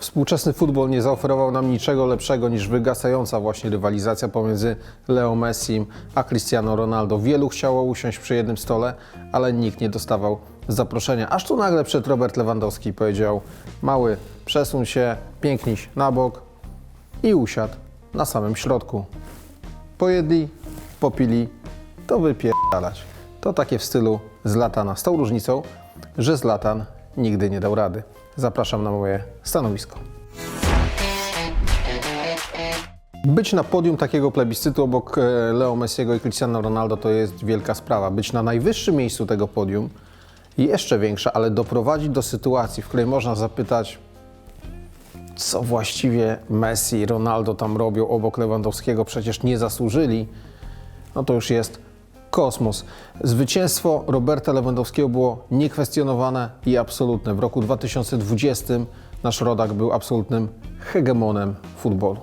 Współczesny futbol nie zaoferował nam niczego lepszego niż wygasająca właśnie rywalizacja pomiędzy Leo Messim a Cristiano Ronaldo. Wielu chciało usiąść przy jednym stole, ale nikt nie dostawał zaproszenia. Aż tu nagle przed Robert Lewandowski powiedział: Mały, przesuń się, piękniś na bok i usiadł na samym środku. Pojedli, popili, to wypierdalać. To takie w stylu Zlatana. Z tą różnicą, że Zlatan nigdy nie dał rady. Zapraszam na moje stanowisko. Być na podium takiego plebiscytu obok e, Leo Messiego i Cristiano Ronaldo to jest wielka sprawa. Być na najwyższym miejscu tego podium jeszcze większa, ale doprowadzić do sytuacji, w której można zapytać, co właściwie Messi i Ronaldo tam robią obok Lewandowskiego, przecież nie zasłużyli, no to już jest kosmos. Zwycięstwo Roberta Lewandowskiego było niekwestionowane i absolutne. W roku 2020 nasz rodak był absolutnym hegemonem futbolu.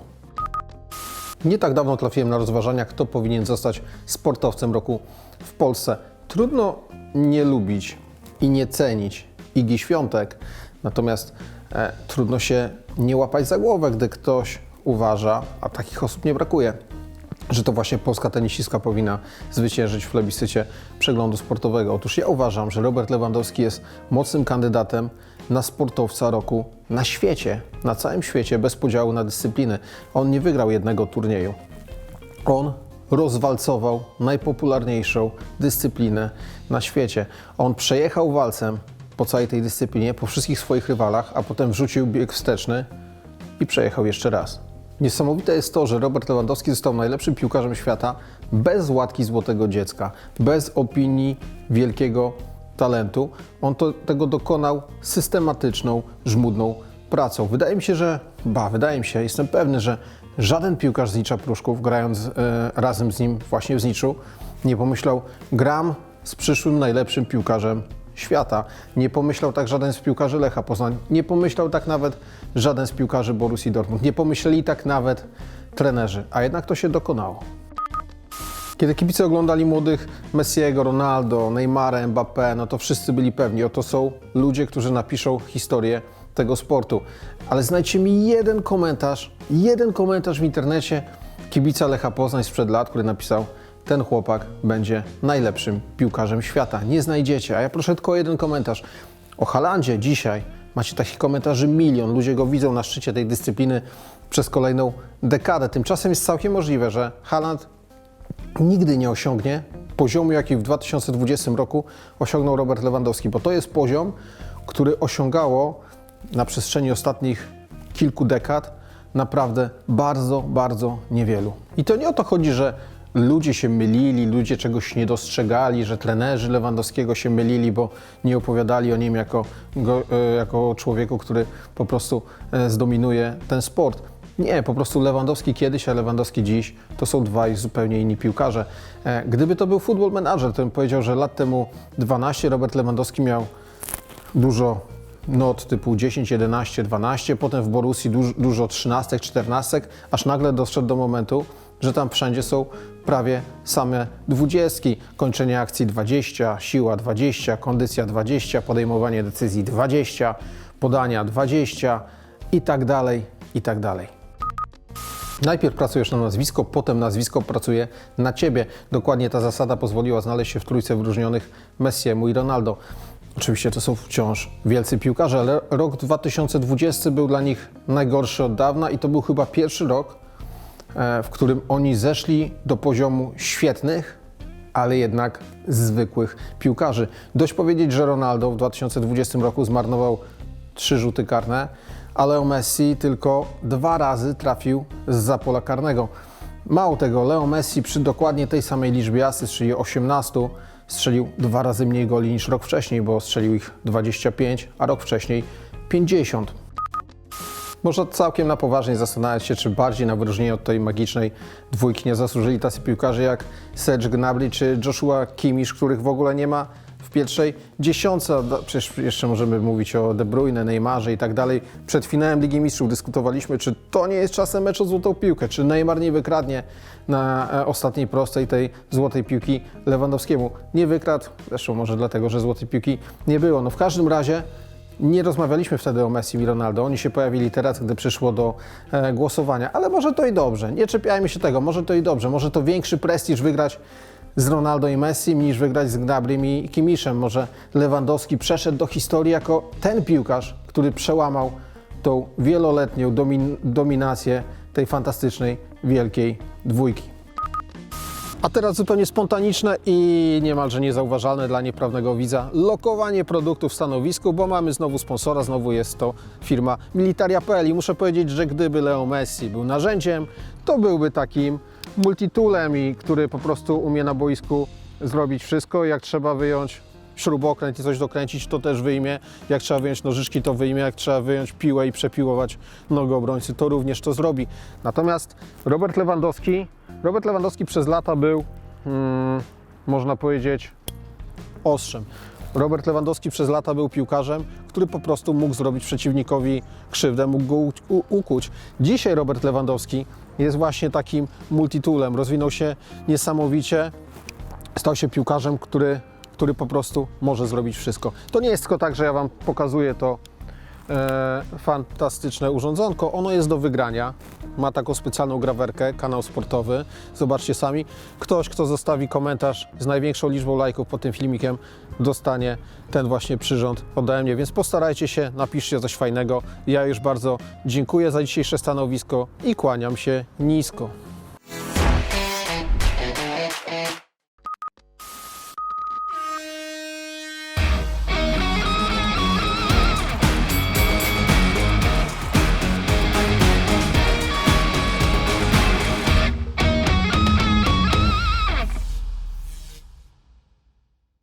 Nie tak dawno trafiłem na rozważania, kto powinien zostać sportowcem roku w Polsce. Trudno nie lubić i nie cenić Igi Świątek, natomiast e, trudno się nie łapać za głowę, gdy ktoś uważa, a takich osób nie brakuje, że to właśnie polska tenisistka powinna zwyciężyć w plebiscycie przeglądu sportowego. Otóż ja uważam, że Robert Lewandowski jest mocnym kandydatem na sportowca roku na świecie, na całym świecie, bez podziału na dyscypliny. On nie wygrał jednego turnieju. On rozwalcował najpopularniejszą dyscyplinę na świecie. On przejechał walcem po całej tej dyscyplinie, po wszystkich swoich rywalach, a potem wrzucił bieg wsteczny i przejechał jeszcze raz. Niesamowite jest to, że Robert Lewandowski został najlepszym piłkarzem świata bez łatki złotego dziecka, bez opinii wielkiego talentu. On to, tego dokonał systematyczną, żmudną pracą. Wydaje mi się, że, ba, wydaje mi się, jestem pewny, że żaden piłkarz z Nicza Pruszków, grając e, razem z nim właśnie w Zniczu, nie pomyślał, gram z przyszłym najlepszym piłkarzem świata. Nie pomyślał tak żaden z piłkarzy Lecha Poznań. Nie pomyślał tak nawet żaden z piłkarzy Borussii Dortmund. Nie pomyśleli tak nawet trenerzy. A jednak to się dokonało. Kiedy kibice oglądali młodych Messiego, Ronaldo, Neymara, Mbappé, no to wszyscy byli pewni, oto są ludzie, którzy napiszą historię tego sportu. Ale znajdźcie mi jeden komentarz, jeden komentarz w internecie kibica Lecha Poznań sprzed lat, który napisał ten chłopak będzie najlepszym piłkarzem świata. Nie znajdziecie, a ja proszę tylko o jeden komentarz. O Halandzie dzisiaj macie takich komentarzy milion, ludzie go widzą na szczycie tej dyscypliny przez kolejną dekadę. Tymczasem jest całkiem możliwe, że Haland nigdy nie osiągnie poziomu, jaki w 2020 roku osiągnął Robert Lewandowski, bo to jest poziom, który osiągało na przestrzeni ostatnich kilku dekad naprawdę bardzo, bardzo niewielu. I to nie o to chodzi, że ludzie się mylili, ludzie czegoś nie dostrzegali, że trenerzy Lewandowskiego się mylili, bo nie opowiadali o nim jako, go, e, jako człowieku, który po prostu e, zdominuje ten sport. Nie, po prostu Lewandowski kiedyś, a Lewandowski dziś to są dwaj zupełnie inni piłkarze. E, Gdyby to był football manager, to bym powiedział, że lat temu 12 Robert Lewandowski miał dużo not typu 10, 11, 12, potem w Borussii dużo, dużo 13, 14, aż nagle doszedł do momentu, że tam wszędzie są prawie same dwudziestki. Kończenie akcji 20, siła 20, kondycja 20, podejmowanie decyzji 20, podania 20 i tak dalej, i tak dalej. Najpierw pracujesz na nazwisko, potem nazwisko pracuje na ciebie. Dokładnie ta zasada pozwoliła znaleźć się w trójce wyróżnionych Messiemu i Ronaldo. Oczywiście to są wciąż wielcy piłkarze, ale rok 2020 był dla nich najgorszy od dawna i to był chyba pierwszy rok, w którym oni zeszli do poziomu świetnych, ale jednak zwykłych piłkarzy. Dość powiedzieć, że Ronaldo w 2020 roku zmarnował trzy rzuty karne, a Leo Messi tylko dwa razy trafił z pola karnego. Mało tego, Leo Messi przy dokładnie tej samej liczbie asyst, czyli 18, strzelił dwa razy mniej goli niż rok wcześniej, bo strzelił ich 25, a rok wcześniej 50. Można całkiem na poważnie zastanawiać się, czy bardziej na wyróżnienie od tej magicznej dwójki nie zasłużyli tacy piłkarze jak Serge Gnabry czy Joshua Kimmich, których w ogóle nie ma w pierwszej dziesiątce. Przecież jeszcze możemy mówić o De Bruyne, Neymarze i tak dalej. Przed finałem Ligi Mistrzów dyskutowaliśmy, czy to nie jest czasem mecz o złotą piłkę, czy Neymar nie wykradnie na e, ostatniej prostej tej złotej piłki Lewandowskiemu. Nie wykradł, zresztą może dlatego, że złotej piłki nie było. No w każdym razie Nie rozmawialiśmy wtedy o Messi i Ronaldo. Oni się pojawili teraz, gdy przyszło do e, głosowania, ale może to i dobrze. Nie czepiajmy się tego, może to i dobrze. Może to większy prestiż wygrać z Ronaldo i Messi niż wygrać z Gnabrym i Kimiszem. Może Lewandowski przeszedł do historii jako ten piłkarz, który przełamał tą wieloletnią domin- dominację tej fantastycznej, wielkiej dwójki. A teraz zupełnie spontaniczne i niemalże niezauważalne dla nieprawnego widza lokowanie produktów w stanowisku, bo mamy znowu sponsora, znowu jest to firma Militaria.pl i muszę powiedzieć, że gdyby Leo Messi był narzędziem, to byłby takim multitoolem, i który po prostu umie na boisku zrobić wszystko. Jak trzeba wyjąć śrubokręt i coś dokręcić, to też wyjmie. Jak trzeba wyjąć nożyczki, to wyjmie. Jak trzeba wyjąć piłę i przepiłować nogę obrońcy, to również to zrobi. Natomiast Robert Lewandowski, Robert Lewandowski przez lata był, mm, można powiedzieć, ostrzem. Robert Lewandowski przez lata był piłkarzem, który po prostu mógł zrobić przeciwnikowi krzywdę, mógł go ukuć. Dzisiaj Robert Lewandowski jest właśnie takim multitoolem. Rozwinął się niesamowicie, stał się piłkarzem, który, który po prostu może zrobić wszystko. To nie jest tylko tak, że ja Wam pokazuję to e, fantastyczne urządzonko. Ono jest do wygrania. Ma taką specjalną grawerkę, kanał sportowy. Zobaczcie sami. Ktoś, kto zostawi komentarz z największą liczbą lajków pod tym filmikiem, dostanie ten właśnie przyrząd ode mnie. Więc postarajcie się, napiszcie coś fajnego. Ja już bardzo dziękuję za dzisiejsze stanowisko i kłaniam się nisko.